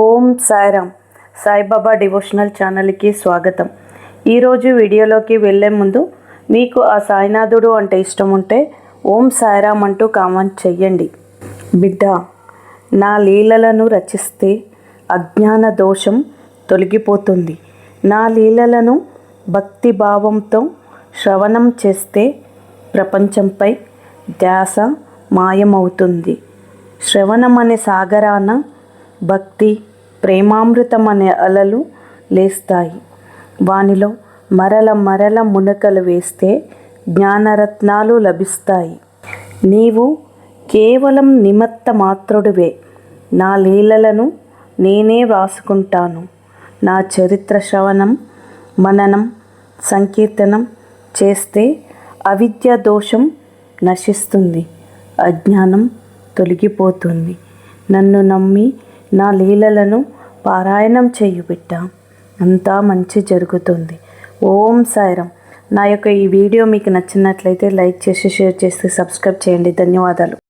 ఓం Sairam Saibaba devotional ఛానల్కి స్వాగతం. ఈరోజు వీడియోలోకి వెళ్ళే ముందు మీకు ఆ సాయినాథుడు అంటే ఇష్టం ఉంటే ఓం సాయిరామ్ అంటూ కామెంట్ చెయ్యండి. బిడ్డ నా లీలలను రచిస్తే అజ్ఞాన దోషం తొలగిపోతుంది. నా లీలలను భక్తి భావంతో శ్రవణం చేస్తే ప్రపంచంపై ధ్యాస మాయమవుతుంది. శ్రవణం అనే సాగరాన భక్తి ప్రేమామృతం అనే అలలు లేస్తాయి. వానిలో మరల మరల మునకలు వేస్తే జ్ఞానరత్నాలు లభిస్తాయి. నీవు కేవలం నిమత్త మాత్రుడివే నా లీలలను నేనే వ్రాసుకుంటాను. నా చరిత్ర శ్రవణం మననం సంకీర్తనం చేస్తే అవిద్య దోషం నశిస్తుంది. అజ్ఞానం తొలగిపోతుంది. నన్ను నమ్మి నా లీలలను పారాయణం చేయు బిడ్డ. అంతా మంచి జరుగుతుంది. ఓం సాయిరం నా యొక్క ఈ వీడియో మీకు నచ్చినట్లయితే లైక్ చేసి షేర్ చేసి సబ్స్క్రైబ్ చేయండి. ధన్యవాదాలు.